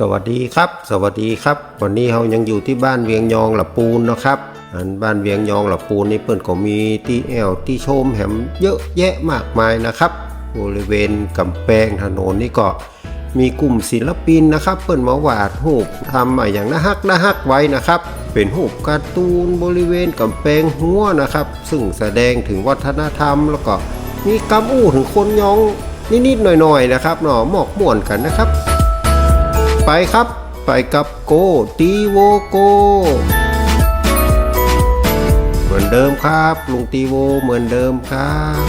สวัสดีครับ สวัสดีครับ วันนี้เรายังอยู่ที่บ้านเวียงยองหลับปูนนะครับอันบ้านเวียงยองหลับปูนนี่เปิ้นก็มีที่แอวที่ชมแหมเยอะแยะมากมายนะครับบริเวณกำแพงถนนนี่ก็มีกลุ่มศิลปินนะครับ เปิ้นมาวาดรูปทำอะอย่างน่าฮักน่าฮักไว้นะครับ เป็นรูปการ์ตูนบริเวณกำแพงหัวนะครับ ซึ่งแสดงถึงวัฒนธรรม แล้วก็มีกำอู้ถึงคนยองนิดๆหน่อยๆนะครับเนาะหมอกม่วนกันนะครับ ไปครับ ไปกับโกตีโวโก เหมือนเดิมครับ ลุงตีโวเหมือนเดิมครับ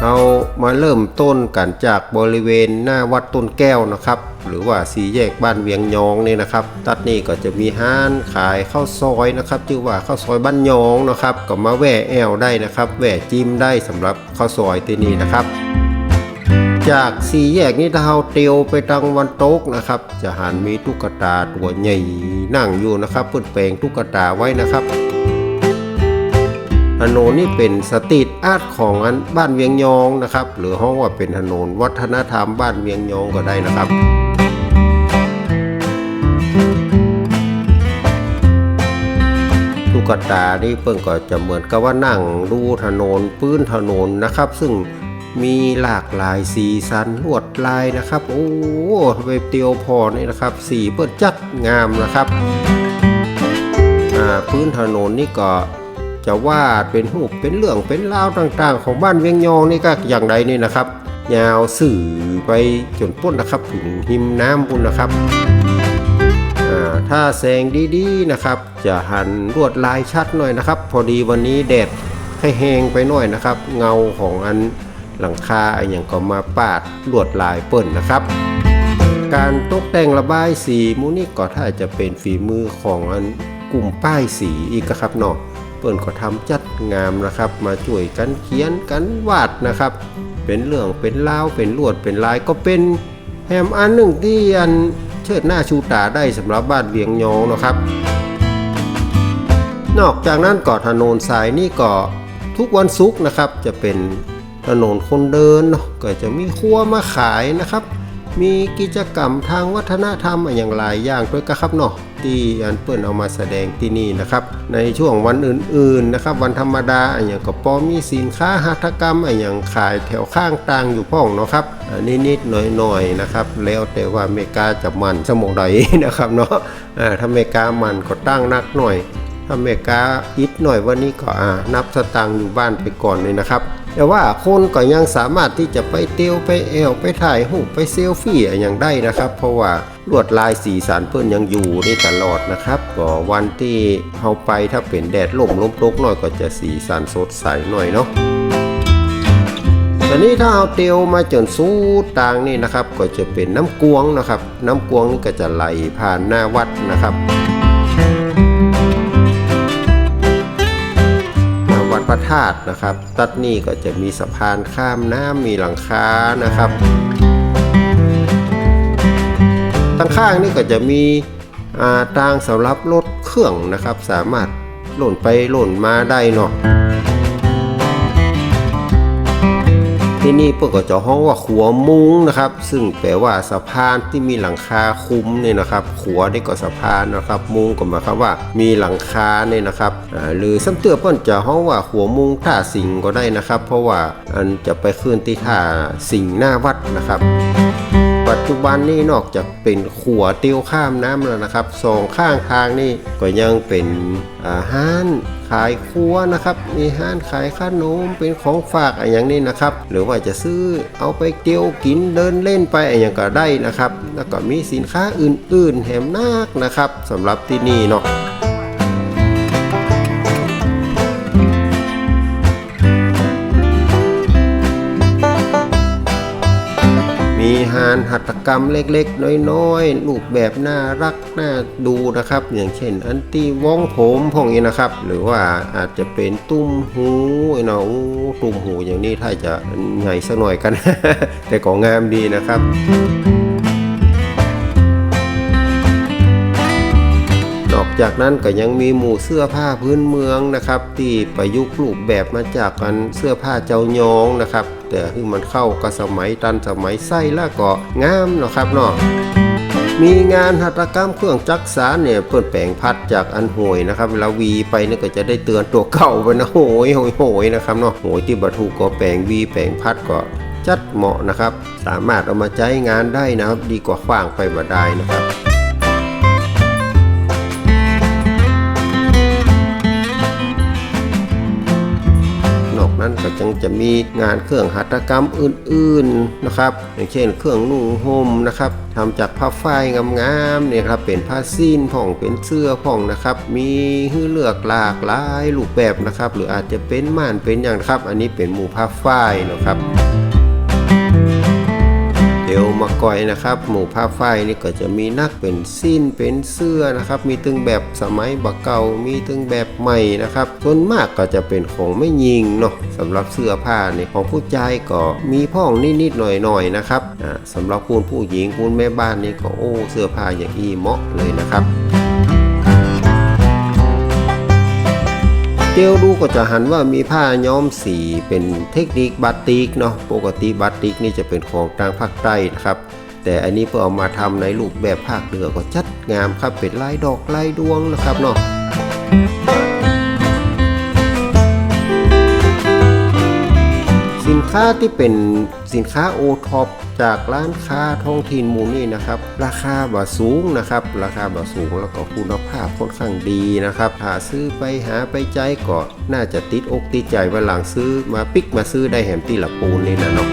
เรามาเริ่มต้นกันจากบริเวณหน้าวัดต้นแก้วนะครับ หรือว่าสีแยกบ้านเวียงยองนี่นะครับตัดนี่ก็จะมีห้านขายข้าวซอยนะครับชื่อว่าข้าวซอยบ้านยองนะครับ ก็มาแหวะแอวได้นะครับแหวะจิ้มได้สำหรับข้าวซอยที่นี่นะครับ จากสี่แยกนี้ถ้าเราเตียวไปทางวันตกนะครับ จะหันมีตุ๊กตาตัวใหญ่นั่งอยู่นะครับเพื่อแปลงตุ๊กตาไว้นะครับถนนนี่เป็นสตรีทอาร์ตของอันบ้านเวียงยองนะครับ หรือห้องว่าเป็นถนนวัฒนธรรมบ้านเวียงยองก็ได้นะครับตุ๊กตานี่เพิ่งก็จะเหมือนกับว่านั่งดูถนนพื้นถนนนะครับ ซึ่ง มีหลากหลายสีสันลวดลายนะครับ โอ้เวบเตียวพอนี่นะครับ สีเปิดจัดงามนะครับพื้นถนนนี่ก็จะวาดเป็นรูปเป็นเรื่องเป็นราวต่างๆ ของบ้านเวียงยองนี่ก็อย่างใดนี่นะครับ ยาวสื่อไปจนพ้นนะครับถึงหิมน้ำพุ่นะครับถ้าแสงดีๆนะครับ จะหันลวดลายชัดหน่อยนะครับ พอดีวันนี้แดดให้แห้งไปหน่อยนะครับ เงาของอัน หลังคาอะไรอย่างก็มาปาดลวดลายเปิ้นนะครับ การตกแต่งระบายสีมูนี่ก็ถ้าจะเป็นฝีมือของอันกลุ่มป้ายสีอีกครับเนาะเปิ้นก็ทำจัดงามนะครับ มาช่วยกันเขียนกันวาดนะครับ เป็นเรื่องเป็นราวเป็นลวดเป็นลายก็เป็นแฮมอันหนึ่งที่อันเชิดหน้าชูตาได้สำหรับบ้านเวียงยองนะครับ นอกจากนั้นก็ถนนสายนี่ก็ทุกวันศุกร์นะครับจะเป็น ถนนคนเดินเนาะก็จะมีครัวมาขายนะครับ มีกิจกรรมทางวัฒนธรรมอย่างหลายอย่างด้วยกันครับเนาะที่อันเปิ้นเอามาแสดงที่นี่นะครับ ในช่วงวันอื่นๆนะครับ วันธรรมดาอนอย่างก็พอมีสินค้าหัตถกรรมอนอย่างขายแถวข้างต่างอยู่พ่องเนาะครับอันนิดๆหน่อยๆนะครับ แล้วแต่ว่าเมกาจะมันสมองใดนะครับเนาะถ้าเมกามันก็ตั้งนักหน่อย อเมริกาอิดหน่อยวันนี้ก็อ่านับสตางค์อยู่บ้านไปก่อนเลยนะครับ แต่ว่าคนก็ยังสามารถที่จะไปเตียวไปแอวไปถ่ายรูไปเซลฟี่อย่างได้นะครับ เพราะว่าลวดลายสีสันเพื่อนยังอยู่นี่ตลอดนะครับก็วันที่เขาไปถ้าเป็นแดดลมลมตกหน่อยก็จะสีสันสดใสหน่อยเนาะตอนนี้ถ้าเอาเตียวมาจนสู้ต่างนี่นะครับ ก็จะเป็นน้ำกวงนะครับ น้ำกวงนี่ก็จะไหลผ่านหน้าวัดนะครับ พระธาตุนะครับ ตัดนี่ก็จะมีสะพานข้ามน้ำมีหลังคานะครับตั้งข้างนี่ก็จะมีทางสำหรับรถเครื่องนะครับ สามารถหล่นไปหล่นมาได้เนาะ ที่นี่เปิดก็จะห้องว่าขัวมุ้งนะครับ ซึ่งแปลว่าสะพานที่มีหลังคาคุ้มเนี่ยนะครับ ขัวนี่ก็สะพานนะครับ มุ้งก็หมายความว่ามีหลังคาเนี่ยนะครับหรือซ้ำเตือเปิ้นจะห้องว่าขัวมุ้งท่าสิงก็ได้นะครับ เพราะว่าอันจะไปขึ้นที่ท่าสิงหน้าวัดนะครับ ปัจจุบันนี่นอกจากเป็นขัวเตียวข้ามน้ำแล้วนะครับสองข้างทางนี่ก็ยังเป็นห้านขายครัวนะครับ มีห้านขายขนมเป็นของฝากอะไรอย่างนี้นะครับ หรือว่าจะซื้อเอาไปเตียวกินเดินเล่นไปอะไรอย่างก็ได้นะครับ แล้วก็มีสินค้าอื่นๆแถมนักนะครับสำหรับที่นี่เนาะ มีหานหัตถกรรมเล็กๆ น้อยๆ รูปแบบน่ารักน่าดูนะครับ อย่างเช่น อันตี้วองผมพวกนี้นะครับ หรือว่าอาจจะเป็นตุ้มหูไอ้เนาะตุ้มหูอย่างนี้ถ้าจะใหญ่สักหน่อยกัน แต่ก็งามดีนะครับ จากนั้นก็ยังมีหมู่เสื้อผ้าพื้นเมืองนะครับที่ประยุกต์รูปแบบมาจากกันเสื้อผ้าเจ้ายองนะครับ แต่ที่มันเข้ากับสมัยตันสมัยไส้ล้วก็งามนะครับเนาะมีงานหัตถกรรมเครื่องจักสานเนี่ยเปิดแปลงพัดจากอันโหยนะครับเวลาวีไปเนี่ยก็จะได้เตือนตัวเก่าไปนะโหยโหยโหยนะครับเนาะโหยที่บรรทุกก็แปลงวีแปลงพัดก็จัดเหมาะนะครับ สามารถเอามาใช้งานได้นะครับ ดีกว่าขว้างไปบ่ได้นะครับ นั้นก็ยังจะมีงานเครื่องหัตถกรรมอื่นๆนะครับ อย่างเช่น เครื่องนุ่งห่มนะครับทำจากผ้าฝ้ายงามๆเนี่ยครับเป็นผ้าสิ้นผ่องเป็นเสื้อผ่องนะครับ มีให้เลือกหลากหลายรูปแบบนะครับ หรืออาจจะเป็นม่านเป็นอย่างครับ อันนี้เป็นหมู่ผ้าฝ้ายนะครับ เดี๋ยวมาก่อยนะครับ หมู่ผ้าฝ้ายนี่ก็จะมีนักเป็นสิ้นเป็นเสื้อนะครับ มีตึงแบบสมัยบักเก่ามีตึงแบบใหม่นะครับส่วนมากก็จะเป็นของไม่ยิงเนาะสำหรับเสื้อผ้าในของผู้ชายก็มีพ่องนิดๆหน่อยๆนะครับสำหรับคุณผู้หญิงคุณแม่บ้านนี่ก็โอ้เสื้อผ้าอย่างอีเหมาะเลยนะครับ เตียวดูก็จะหันว่ามีผ้าย้อมสีเป็นเทคนิคบาติกเนาะปกติบาติกนี่จะเป็นของทางภาคใต้นะครับ แต่อันนี้เพื่อเอามาทำในรูปแบบภาคเหนือก็จัดงามครับเป็นลายดอกลายดวงนะครับเนาะสินค้าที่เป็นสินค้าโอท็อป จากร้านค้าท้องถิ่นหมูนี่นะครับ ราคาบ่สูงนะครับ ราคาบ่สูงแล้วก็คุณภาพค่อนข้างดีนะครับหาซื้อไปหาไปใจก็น่าจะติดอกติดใจวันหลังซื้อมาปิกมาซื้อได้แหมตีละปูนนี่นะเนาะ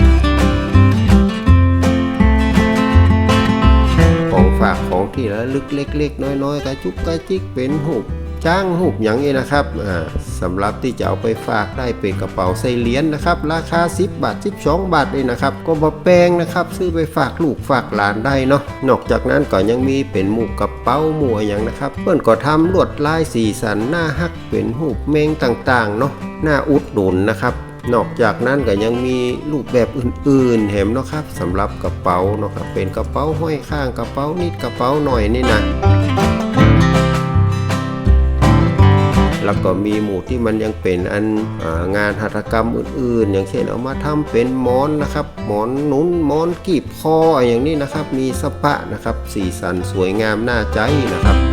ของฝากของที่ระลึกเล็ก ๆ น้อยๆกระจุกกระจิกเป็นหูบจ้างหูบอย่างนี้นะครับอ่า สำหรับที่จะเอาไปฝากได้เป็นกระเป๋าใส่เหรียญนะครับ ราคา 10 บาท 12 บาทเองนะครับ ก็บ่แพงนะครับซื้อไปฝากลูกฝากหลานได้เนาะนอกจากนั้นก็ยังมีเป็นหมูกระเป๋าหมัวอย่างนะครับ เพื่อนก็ทำลวดลายสีสันหน้าฮักเป็นหูบเมงต่างๆเนาะหน้าอุดหนุนนะครับนอกจากนั้นก็ยังมีรูปแบบอื่นๆแถมเนาะครับสำหรับกระเป๋าเนาะครับเป็นกระเป๋าห้อยข้างกระเป๋านิดกระเป๋าหน่อยนี่นะ แล้วก็มีหมู่ที่มันยังเป็นอันองานหัตถกรรมอื่นๆ อย่างเช่นเอามาทำเป็นหมอนนะครับหมอนหนุนหมอนกีบคออย่างนี้นะครับ มีสปะนะครับ สีสันสวยงามน่าใจนะครับ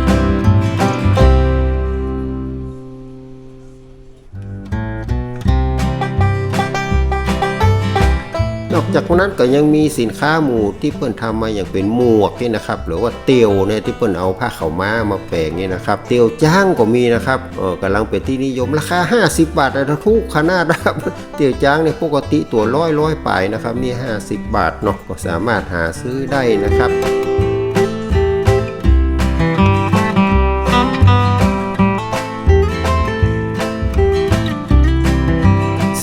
จากนั้นก็ยังมีสินค้าหมู่ที่เปิ้นทำมาอย่างเป็นหมวกนี่นะครับ หรือว่าเตียวเนี่ยที่เปิ้นเอาผ้าขาวม้ามาแปลงนี่นะครับ เตียวจ้างก็มีนะครับเออกำลังเป็นที่นิยมราคา 50 บาทนะทุกขนาดนะครับ เตียวจ้างเนี่ยปกติตัวร้อยร้อยไปนะครับนี่ 50 บาทเนาะก็สามารถหาซื้อได้นะครับ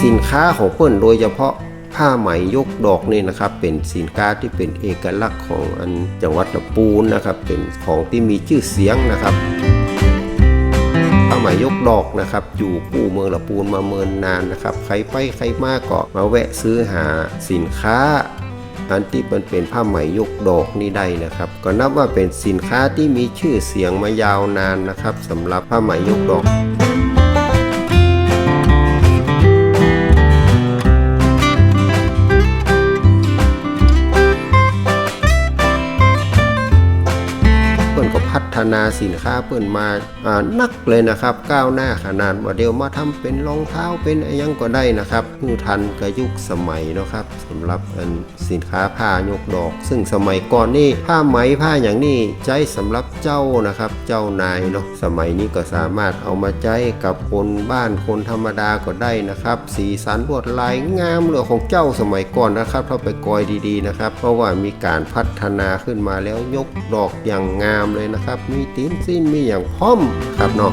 สินค้าของเปิ้นโดยเฉพาะ ผ้าไหมยกดอกนี่นะครับ เป็นสินค้าที่เป็นเอกลักษณ์ของอันจังหวัดลำปูนนะครับ เป็นของที่มีชื่อเสียงนะครับผ้าไหมยกดอกนะครับ อยู่ปู่เมืองลำปูนมาเมินนานนะครับ ใครไปใครมาก็มาแวะซื้อหาสินค้าอันที่มันเป็นผ้าไหมยกดอกนี่ได้นะครับ ก็นับว่าเป็นสินค้าที่มีชื่อเสียงมายาวนานนะครับสำหรับผ้าไหมยกดอก นก็พัฒนาสินค้าเพื่นมาอ่านักเลยนะครับ ก้าวหน้าขนาดว่าเดียวมาทำเป็นรองเท้าเป็นอะไรยังก็ได้นะครับเพื่อทันกับยุคสมัยเนาะครับสำหรับอันสินค้าผ้ายกดอก ซึ่งสมัยก่อนนี่ผ้าไหมผ้าอย่างนี้ใช้สำหรับเจ้านะครับ เจ้านายเนาะสมัยนี้ก็สามารถเอามาใช้กับคนบ้านคนธรรมดาก็ได้นะครับ สีสันลวดลายงามเหลือของเจ้าสมัยก่อนนะครับถ้าไปกอยดีๆนะครับ เพราะว่ามีการพัฒนาขึ้นมาแล้วยกดอกอย่างงามเลยนะครับมีตีนสิ้นมีอย่างพร้อมครับเนาะ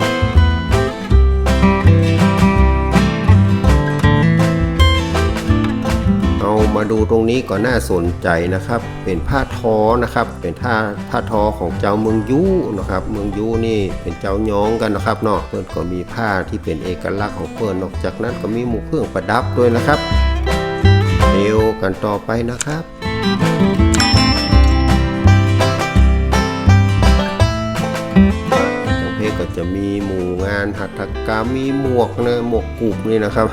เอามาดูตรงนี้ก็น่าสนใจนะครับ เป็นผ้าทอนะครับ เป็นผ้าผ้าทอของเจ้าเมืองยูนะครับ เมืองยูนี่เป็นเจ้าย้องกันนะครับเนาะเพื่อนก็มีผ้าที่เป็นเอกลักษณ์ของเพื่อนนอกจากนั้นก็มีหมู่เครื่องประดับด้วยนะครับเร็วกันต่อไปนะครับ จังเพก็จะมีหมู่งานหัตถกรรมมีหมวกนะหมวกกลุ่มนี่นะครับ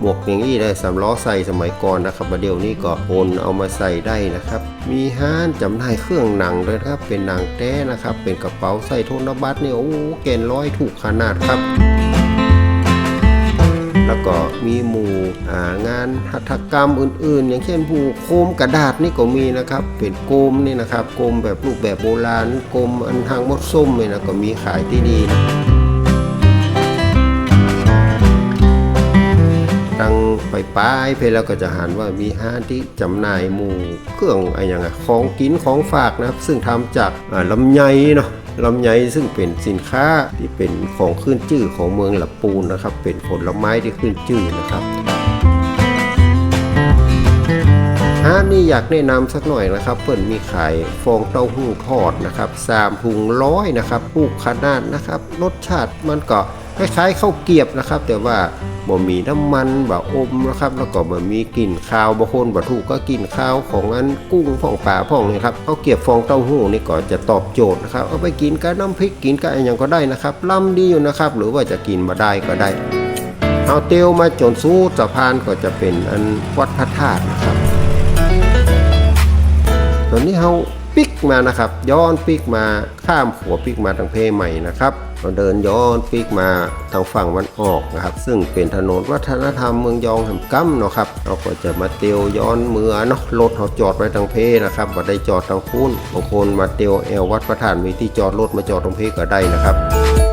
หมวกอย่างนี้ได้สำล้อใส่สมัยก่อนนะครับประเดี๋ยวนี้ก็โอนเอามาใส่ได้นะครับ มีห้านจำหน่ายเครื่องหนังเลยครับเป็นหนังแท้นะครับ เป็นกระเป๋าใส่โทนบัตรเนี่ยโอ้เกณฑ์ร้อยถูกขนาดครับ แล้วก็มีหมู่งานหัตถกรรมอื่น ๆ อย่างเช่นผู้โคมกระดาษนี่ก็มีนะครับ เป็นโกมนี่นะครับโกมแบบรูปแบบโบราณโกมอันทางมดส้มเนี่ยนะก็มีขายที่นี่นะดังไปป้ายเพแล้วก็จะหันว่ามีห้านที่จำหน่ายหมู่เครื่องอะไรอย่างเงี้ยของกินของฝากนะครับ ซึ่งทำจากอ่าลำไยเนาะ ลำไยซึ่งเป็นสินค้าที่เป็นของขึ้นชื่อของเมืองหลับปูนนะครับ เป็นผลไม้ที่ขึ้นชื่อนะครับร้านนี้อยากแนะนำสักหน่อยนะครับ เปิ่นมีขายฟองเต้าหู้ทอดนะครับสามถุงร้อยนะครับลูกขนาดนะครับ รสชาติมันก็คล้ายๆข้าวเกียบนะครับ แต่ว่า บ่มีน้ำมันบ่อมนะครับแล้วก็บ่มีกลิ่นคาวบางคนบ่ถูกก็กลิ่นคาวของอันกุ้งของป่าพ่องนี่ครับเขาเกรียบฟองเต้าหู้นี่ก็จะตอบโจทย์นะครับเอาไปกินกับน้ำพริกกินกับอะไรอย่างก็ได้นะครับล่ำดีอยู่นะครับ หรือว่าจะกินมาได้ก็ได้เอาเตียวมาจนสู้สะพานก็จะเป็นอันวัดพระธาตุนะครับตอนนี้เราปิกมานะครับ ย้อนปิกมาข้ามขัวปิกมาทางเพใหม่นะครับ เราเดินย้อนปีกมาทางฝั่งวันออกนะครับ ซึ่งเป็นถนนวัฒนธรรมเมืองยองแห่งกัมเนาะครับเราก็จะมาเตียวย้อนเมือเนาะรถเราจอดไว้ทางเพนะครับบ่ได้จอดทางคุ้นบางคนมาเตียวแอววัดพระธาตุมีที่จอดรถมาจอดตรงเพก็ได้นะครับ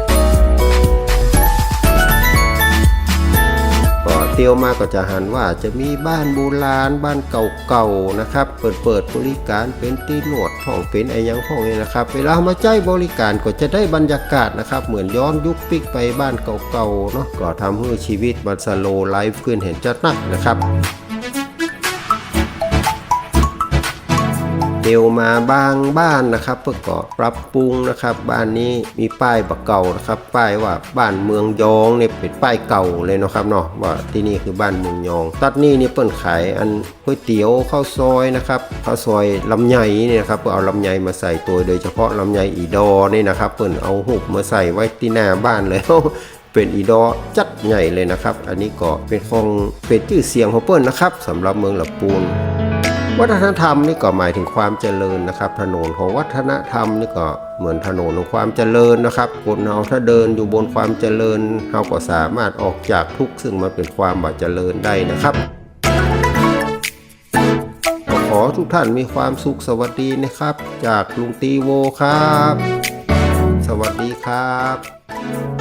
เตียวมาก็จะหันว่าจะมีบ้านโบราณบ้านเก่าๆนะครับ เปิดเปิดบริการเป็นตีนวดห้องเป็นไอยังห้องนี้นะครับ เวลามาใจบริการก็จะได้บรรยากาศนะครับ เหมือนย้อนยุคปิกไปบ้านเก่าๆเนาะก็ทำให้ชีวิตมันสโลไลฟ์ขึ้นเห็นจะนักนะครับ เดวมาบางบ้านนะครับ เพื่อก่อปรับปรุงนะครับ บ้านนี้มีป้ายบักเก่านะครับ ป้ายว่าบ้านเมืองยองเนี่ยเป็นป้ายเก่าเลยนะครับเนาะว่าที่นี่คือบ้านเมืองยอง ตัดนี่นี่เปิ้นขายอันก๋วยเตี๋ยวข้าวซอยนะครับข้าวซอยลำไยนี่นะครับเพื่อเอาลำไยมาใส่ตัวโดยเฉพาะลำไยอีดอนี่นะครับเปิ้นเอาหุบมาใส่ไว้ที่หน้าบ้านเลยเป็นอีดอจัดใหญ่เลยนะครับ อันนี้ก็เป็นของเป็นชื่อเสียงของเปิ้นนะครับสำหรับเมืองหลับปูน วัฒนธรรมนี่ก็หมายถึงความเจริญนะครับ ถนนของวัฒนธรรมนี่ก็เหมือนถนนของความเจริญนะครับคนเราถ้าเดินอยู่บนความเจริญเราก็สามารถออกจากทุกข์ซึ่งมันเป็นความบ่เจริญได้นะครับขอทุกท่านมีความสุขสวัสดีนะครับ จากลุงตีโวครับ สวัสดีครับ